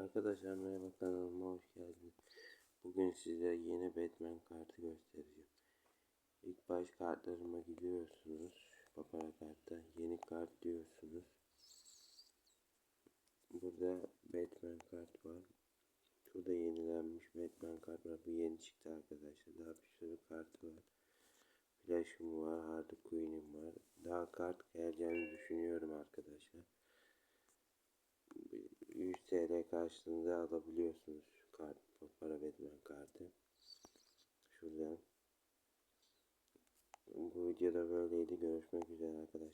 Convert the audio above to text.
Arkadaşlar merhaba kanalıma hoş geldiniz. Bugün size yeni Batman kartı göstereceğim. İlk baş kartlarıma gidiyorsunuz. Papara kartta yeni kart diyorsunuz. Burada Batman kart var. Şurada yenilenmiş Batman kart var. Bu yeni çıktı arkadaşlar. Daha bir sürü kart var. Flash'ım var, Harley Quinn'im var. Daha kart geleceğini düşünüyorum arkadaşlar. TL karşılığında alabiliyorsunuz kart, para Batman kartı. Şuradan. Bu videoda böyleydi. Görüşmek üzere arkadaşlar.